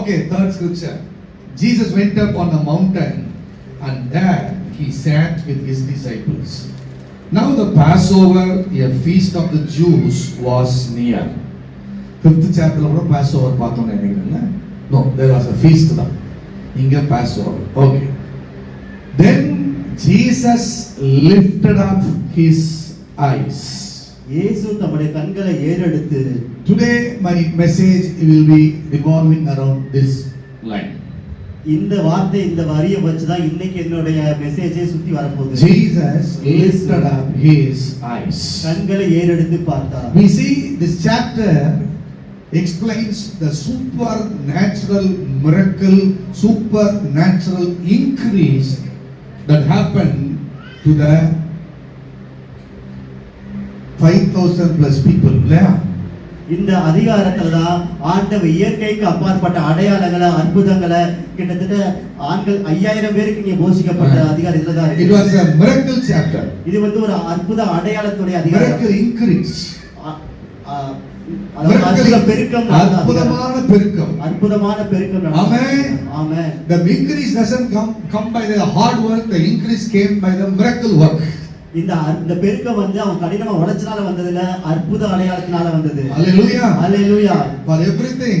Okay, third scripture. Jesus went up on the mountain and there he sat with his disciples. Now the Passover, a feast of the Jews, was near. Fifth chapter கூட Passover பார்த்தோம்னு நினைக்கிறேன் No, there was a feast தான் இங்க Passover. Okay. Then Jesus lifted up his eyes. இயேசு தம்முடைய கண்களை ஏறெடுத்து Today my message will be revolving around this line. இந்த வார்த்தை இந்த வரியை வச்சுதான் இன்னைக்கு என்னுடைய மெசேஜே சுத்தி வரப்போகுது Jesus lifted up his eyes. கண்களை ஏறெடுத்து பார்த்தார் We see this chapter explains the supernatural miracle, supernatural increase that happened to the 5,000 plus people. இல்லையா? இந்த அதிகாரத்துல தான் ஆண்டவர் இயற்கைக்கு அப்பாற்பட்ட அடையாளங்களை அற்புதங்களை கிட்டத்தட்ட ஆண்கள் ஐயாயிரம் பேருக்கு நீங்க போஷிக்கப்பட்ட அதிகாரம் இதுல தான். இது வந்து ஒரு அற்புத அடையாளத்துடைய அதிகாரம் அதாவது அற்புத பெருக்கம். அற்புதமான பெருக்கம். அற்புதமான பெருக்கம். Amen. Amen The increase doesn't come, come by the hard work, the increase came by the miracle work. இந்த இந்த பெருக்கம் வந்து அவன் கடினமா உழைச்சனால வந்ததுல அற்புத அடையாளத்தினால வந்தது Hallelujah. Hallelujah For everything,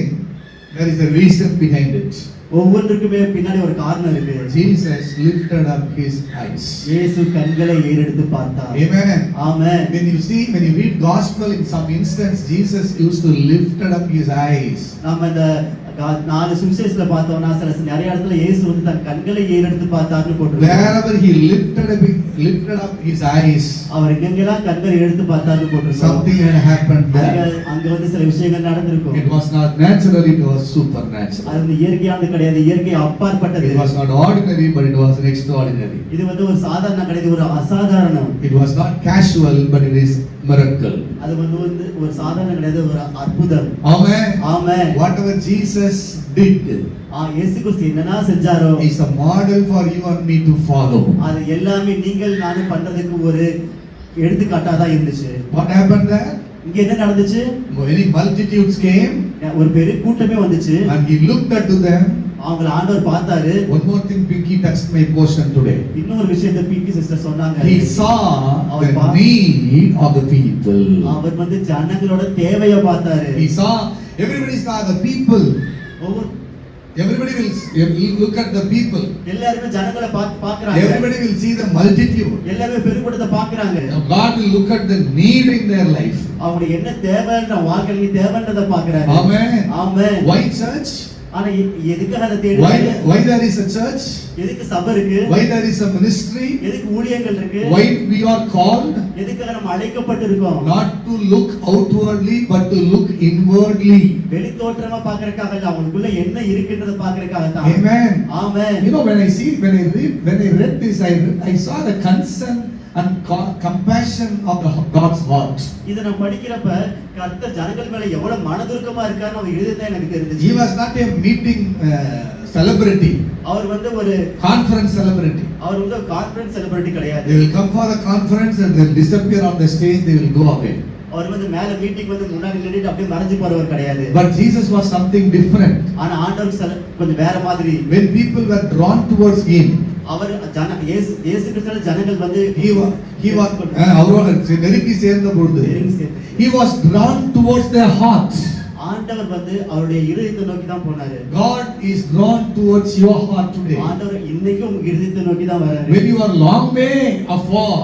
there is a reason behind it. ஒவ்வொன்றுக்குமே பின்னாடி ஒரு காரணம் இருக்கு Jesus lifted up his eyes. இயேசு கண்களை ஏறெடுத்து பார்த்தார் Amen. Amen When you see, when you read gospel, in some instance, Jesus used to lifted up his eyes. நாம இந்த நாலு சுவிசேஷத்துல பார்த்தோம்னா சில நிறைய இடத்துல இயேசு வந்து தன் கண்களை ஏறெடுத்து பார்த்தார்னு போட்டிருக்கு Wherever he lifted up, lifted up his eyes, அவர் எங்கெங்கெல்லாம் கண்களை எடுத்து பார்த்தார்னு போட்டிருக்கு something had happened அங்க வந்து சில விஷயங்கள் நடந்திருக்கும் It was not natural, it was supernatural. அது வந்து இயற்கையானது கிடையாது இயற்கை அப்பாற்பட்டது It was not ordinary, but it was extraordinary. இது வந்து ஒரு சாதாரண கிடையாது ஒரு அசாதாரணம் It was not casual, but it is miracle. அது வந்து வந்து ஒரு சாதாரண கிடையாது ஒரு அற்புதம் Amen. Amen Whatever Jesus did ஆ, இயேசு கிறிஸ்து என்னன்னா செஞ்சாரோ is a model for you and me to follow. அது எல்லாமே நீங்கள் நானும் பண்றதுக்கு ஒரு எடுத்துக்காட்டா தான் இருந்துச்சு What happened there? இங்க என்ன நடந்துச்சு Many multitudes came ஒரு பெரிய கூட்டமே வந்துச்சு and he looked unto them. அவங்கள ஆண்டவர் பார்த்தாரு One more thing, Pinky touched my portion today. இன்னொரு விஷயத்தை பிபி சிஸ்டர் சொன்னாங்க He saw the need of the people. அவர் வந்து ஜனங்களோட தேவைய பார்த்தாரு He saw, everybody saw the people. ஒவ்வொரு Everybody will will look at the people. எல்லாருமே ஜனங்களை பார்த்து பார்க்கறாங்க Everybody will see the multitude. எல்லாருமே பெருக்கூட்டத்தை பார்க்கறாங்க God will look at the need in their life. அவங்களுக்கு என்ன தேவைன்ற வாழ்க்கையில தேவைன்றத பார்க்கறாரு Amen. Amen Why church? ஆனா எ- எதுக்காக அதை Why, தேடுறாங்க why there is a church? எதுக்கு சபை இருக்கு Why there is a ministry? எதுக்கு ஊழியங்கள் இருக்கு Why we are called? எதுக்காக நம்ம அழைக்கப்பட்டிருக்கோம் Not to look outwardly, but to look inwardly. வெளி தோற்றமா பாக்குறதுக்காக இல்ல அவங்களுக்குள்ள என்ன இருக்குன்றத பாக்குறதுக்காக தான் Amen. Amen You know, when I see, when I read, when I read this, I, I saw the concern compassion of the, God's heart. இத நான் படிக்கிறப்ப கர்த்தர் ஜனங்கள் மேல எவ்வளவு மனதுருக்கமா இருக்காருன்னு அவர் எழுதுதான் எனக்கு was not a meeting uh, celebrity, அவர் வந்து ஒரு conference celebrity. அவர் வந்து கான்ஃபரன்ஸ் செலிபிரிட்டி கிடையாது They will come for the conference and they'll disappear on the stage, they will go away. அவர் வந்து மேல மீட்டிங் வந்து முன்னாடி நின்னுட்டு அப்படியே மறைஞ்சு போறவர் கிடையாது But Jesus was something different. ஆனா ஆண்டவர் கொஞ்சம் வேற மாதிரி When people were drawn towards him, அவர் ஜன இயேசு ஜனங்கள் வந்து he was, he was, அவரோட நெருங்கி சேர்ந்த பொழுது, he was drawn towards their heart. ஆண்டவர் வந்து அவருடைய இருதயத்தை நோக்கி தான் போனாரு God is drawn towards your heart today. ஆண்டவர் இன்னைக்கு உங்க இருதயத்தை நோக்கி தான் வராரு When you are long way afar,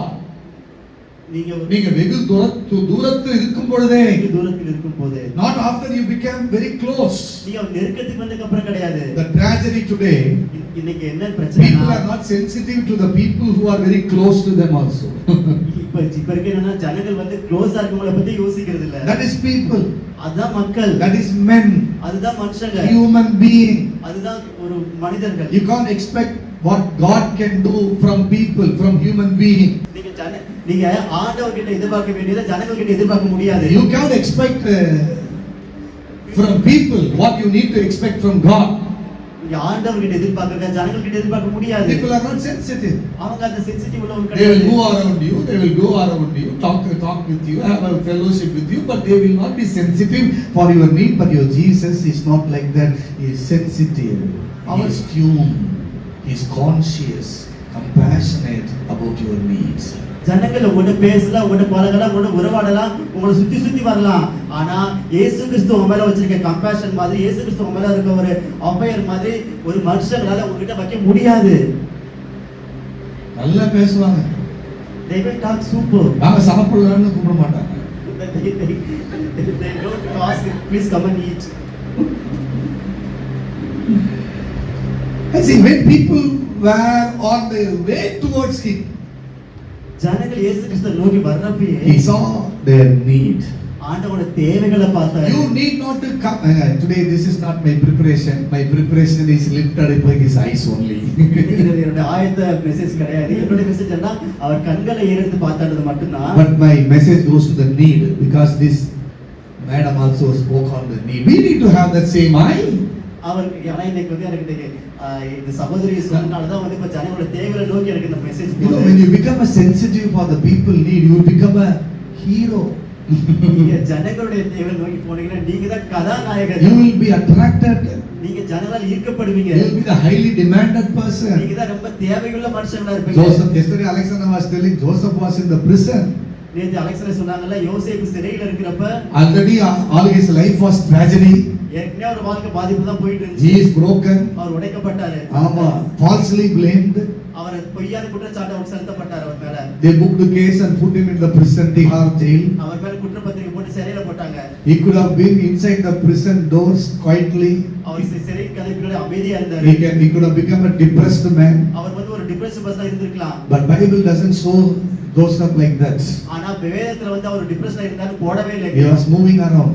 நீங்க நீங்க வெகு தூரத்து தூரத்தில் இருக்கும் பொழுதே, வெகு தூரத்தில் இருக்கும் போது not after you became very close. நீங்க நெருக்கத்துக்கு வந்ததுக்கு அப்புறம் கிடையாது The tragedy today, இ- இன்னைக்கு என்ன people பிரச்சனை are not sensitive to the people who are very close to them also. இப்ப இப்ப இருக்க என்னன்னா ஜனங்கள் வந்து க்ளோஸா இருக்கவங்கள பத்தி யோசிக்கிறது இல்ல That is people. அதுதான் மக்கள் That is men, அதுதான் மனுஷங்க human being. அதுதான் ஒரு மனிதர்கள் You can't expect what God can do from people, from human being. நீங்க ஜன நீங்க ஆண்டவர் கிட்ட எதிர்பார்க்க வேண்டியதை ஜனங்கள் கிட்ட எதிர்பார்க்க முடியாது You can't expect uh, from people what you need to expect from God. இங்க ஆண்டவர் கிட்ட எதிர்பார்க்கறத ஜனங்கள் கிட்ட எதிர்பார்க்க முடியாது People are not sensitive. அவங்க அந்த சென்சிட்டிவ் உள்ளவங்க They will கிடையாது go around you, they will go around you, talk, talk with you, have a fellowship with you, but they will not be sensitive for your need. But your Jesus is not like that. He is sensitive, he is tuned, he is conscious, compassionate about your needs. ஜனங்கள் உங்கள்ட்ட பேசலாம் உங்கள்ட்ட பழகலாம் உங்கள்ட்ட உறவாடலாம் உங்களை சுத்தி சுத்தி வரலாம். ஆனா இயேசு கிறிஸ்து உங்க மேல வச்சிருக்க கம்பேஷன் மாதிரி இயேசு கிறிஸ்து உங்க மேல இருக்க ஒரு அவ்வையர் மாதிரி ஒரு மனுஷங்களால உங்ககிட்ட வைக்க முடியாது. நல்லா பேசுவாங்க. They will talk super. நாங்க சாப்பிடலாம்னு கூப்பிட மாட்டாங்க. They don't ask please come and eat. I see when people were on their way towards him, ஜனங்கள் இயேசு கிறிஸ்து நோக்கி வர்றப்பயே he saw their need. ஆண்டவரோட தேவைகளை பார்த்தாரு You need not to come. Uh, today, this is not my preparation. My preparation is lifted up by his eyes only. என்னோட ஆயத்த message கிடையாது என்னோட மெசேஜ் என்ன அவர் கண்களை ஏறெடுத்து பார்த்தாடுறது மட்டும்தான் but my message goes to the need because this madam also spoke on the need. We need to have that same eye. அவர் இன்னைக்கு வந்து எனக்கு இந்த சகோதரி சொன்னனாலதான் வந்து இப்ப ஜனங்களோட தேவைகளை நோக்கி எனக்கு இந்த message You know, when you become a sensitive for the people need, you will become a hero. நீங்க ஜனங்களுடைய தேவை நோக்கி போனீங்கன்னா நீங்க தான் கதாநாயகர் you will be attracted. நீங்க ஜனங்களால் ஈர்க்கப்படுவீங்க You will be the highly demanded person. நீங்க தான் ரொம்ப தேவையுள்ள மனுஷங்களா இருப்பீங்க Joseph, yesterday Alexander was telling Joseph was in the prison. நேத்து அலெக்சர் சொன்னாங்கல்ல யோசேப்பு சிறையில இருக்கிறப்ப Already uh, all his life was tragedy. ஏற்கனவே ஒரு வாழ்க்கை பாதிப்பு தான் போயிட்டு He இருந்துச்சு is broken. அவர் உடைக்கப்பட்டாரு ஆமா falsely blamed. அவர் பொய்யான குற்றச்சாட்டு அவர் செலுத்தப்பட்டார் அவர் மேல They booked the case and put him in the prison, Tihar jail. அவர் மேல குற்றப்பத்திரிகை போட்டு சிறையில போட்டாங்க He could have been inside the prison doors quietly. அவர் சிறை கதைக்குள்ள அமைதியா இருந்தாரு He, can, he could have become a depressed man. அவர் வந்து ஒரு டிப்ரெஷன் பர்சனா இருந்திருக்கலாம் But Bible doesn't show Joseph like that. ஆனா வேதத்துல வந்து அவர் டிப்ரெஷன்ல இருந்தாரு போடவே இல்லை He was moving around.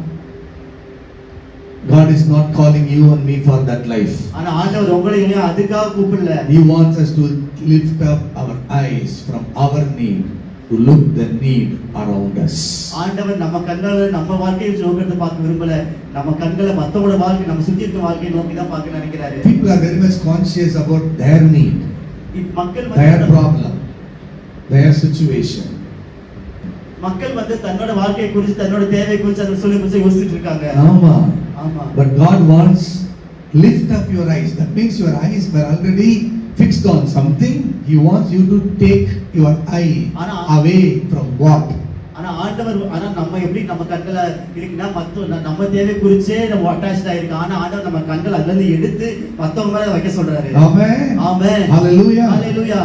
God is not calling you and me for that life. ஆனா ஆண்டவர் உங்களையும் அதுக்காக கூப்பிடல He wants us to lift up our eyes from our need to look the need around us. ஆண்டவர் நம்ம கண்களை நம்ம வாழ்க்கையை நோக்கிறத பார்க்க விரும்பல நம்ம கண்களை மத்தவங்களோட வாழ்க்கை நம்ம சுத்தி இருக்க வாழ்க்கையை நோக்கி தான் பார்க்க நினைக்கிறாரு People are very much conscious about their need, மக்கள் their problem, their situation. மக்கள் வந்து தன்னோட வாழ்க்கையை குறித்து தன்னோட தேவை குறித்து அதை சொல்லி குறித்து யோசிச்சுட்டு இருக்காங்க. ஆமா But God wants lift up your eyes. That means your eyes were already fixed on something. He wants you to take your eye ஆனா- away from what? ஆனா ஆண்டவர் ஆனா நம்ம எப்படி நம்ம கண்களை இருக்குன்னா மத்த நம்ம தேவை குறிச்சே நம்ம அட்டாச் ஆயிருக்கு ஆனா ஆண்டவர் நம்ம கண்கள் அதுல இருந்து எடுத்து மத்தவங்க மேல வைக்க சொல்றாரு Amen. ஆமென் Hallelujah. ஹalleluya